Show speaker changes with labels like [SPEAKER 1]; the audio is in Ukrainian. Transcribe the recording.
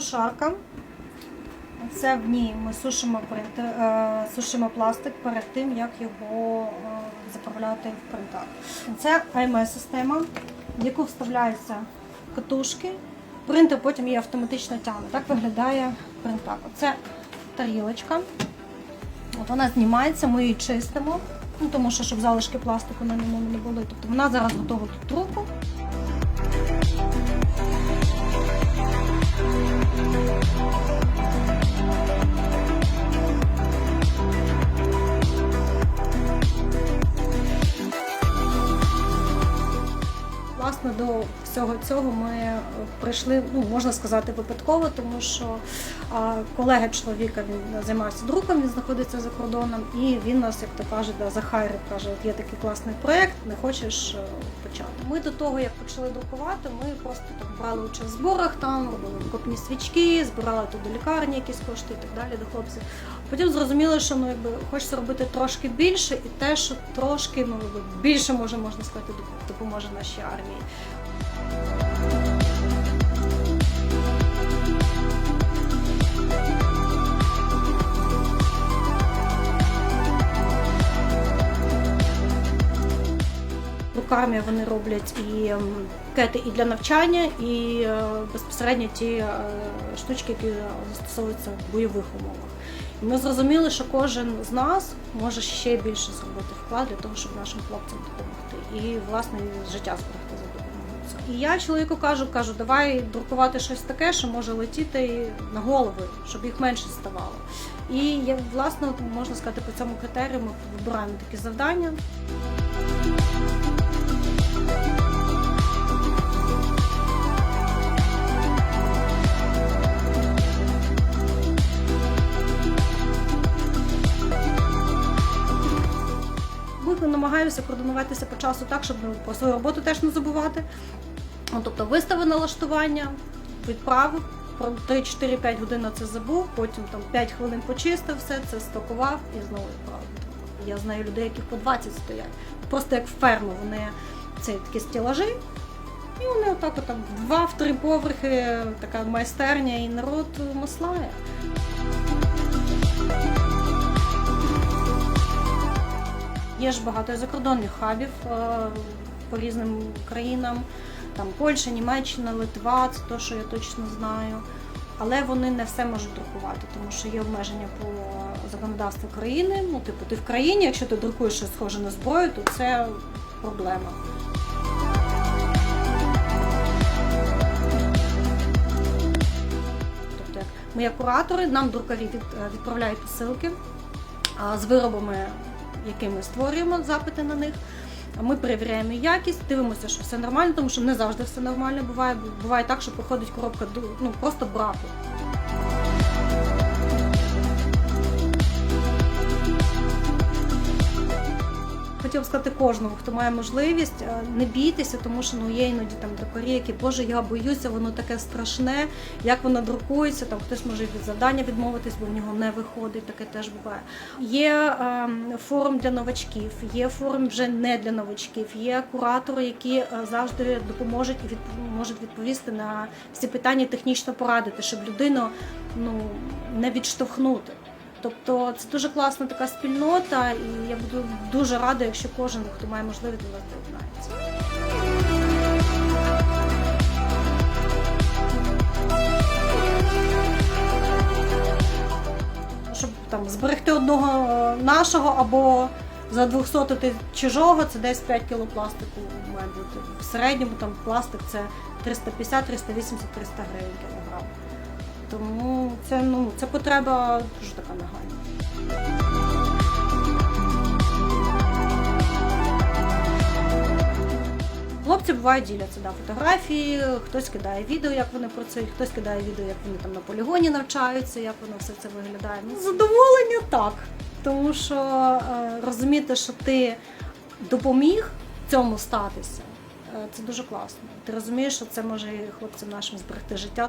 [SPEAKER 1] сушарка. Це в ній ми сушимо е, сушимо пластик перед тим, як його е, заправляти в принтер. Це АМС система, в яку вставляються катушки. Принтер потім її автоматично тягне. Так виглядає принтер. Це тарілочка. От вона знімається, ми її чистимо, ну, тому що щоб залишки пластику на ньому не були. Тобто вона зараз готова до друку. Власне, до всього цього ми е, прийшли, ну можна сказати, випадково, тому що колега чоловіка він займався друком, він знаходиться за кордоном, і він нас, як то кажуть, да, захайрив, каже, от є такий класний проєкт, не хочеш е, почати. Ми до того, як почали друкувати, ми просто там брали участь в зборах, там робили копні свічки, збирали тут до лікарні якісь кошти і так далі до хлопців. Потім зрозуміли, що ну якби хочеться робити трошки більше, і те, що трошки ну більше може можна сказати, доп- допоможе нашій армії. Друкармія вони роблять і ем, кети і для навчання, і е, безпосередньо ті е, штучки, які застосовуються в бойових умовах. І ми зрозуміли, що кожен з нас може ще більше зробити вклад для того, щоб нашим хлопцям допомогти. І власне життя зберегти за допомогою. І я чоловіку кажу, кажу, давай друкувати щось таке, що може летіти на голови, щоб їх менше ставало. І я власне можна сказати, по цьому критерію ми вибираємо такі завдання. Ми намагаємося координуватися по часу так, щоб про свою роботу теж не забувати. Ну, Тобто виставив налаштування, відправив, про 3-4-5 годин на це забув, потім там 5 хвилин почистив все, це стокував і знову відправив. Я знаю людей, яких по 20 стоять. Просто як ферму, вони це такі стілажі, і вони отак от там два-в три поверхи, така майстерня, і народ маслає. Є ж багато закордонних хабів е, по різним країнам, там Польща, Німеччина, Литва, це те, що я точно знаю. Але вони не все можуть друкувати, тому що є обмеження по законодавству країни. Ну, типу, ти в країні, якщо ти друкуєш щось схоже на зброю, то це проблема. Ми як куратори, нам друкарі е, відправляють посилки з виробами, які ми створюємо, запити на них. Ми перевіряємо якість, дивимося, що все нормально, тому що не завжди все нормально буває. Буває так, що приходить коробка ну, просто браку. Хотів сказати кожному, хто має можливість, е, не бійтеся, тому що ну є іноді там друкарі, які боже, я боюся, воно таке страшне, як воно друкується. Там хтось може від завдання відмовитись, бо в нього не виходить. Таке теж буває. Є е, форум для новачків, є форум вже не для новачків. Є куратори, які е, завжди допоможуть і від, можуть відповісти на всі питання, технічно порадити, щоб людину ну не відштовхнути. Тобто це дуже класна така спільнота, і я буду дуже рада, якщо кожен, хто має можливість до нас. Щоб там зберегти одного е, нашого або за 200 чужого, це десь 5 кг пластику має бути. В середньому там пластик це 350, 380, 300 гривень кілограм. Тому це ну це потреба дуже така нагальна. Хлопці бувають діляться да, фотографії, хтось кидає відео, як вони працюють, хтось кидає відео, як вони там на полігоні навчаються, як воно все це виглядає. Ну, задоволення так. Тому що е, розуміти, що ти допоміг цьому статися, е, це дуже класно. Ти розумієш, що це може хлопцям нашим зберегти життя.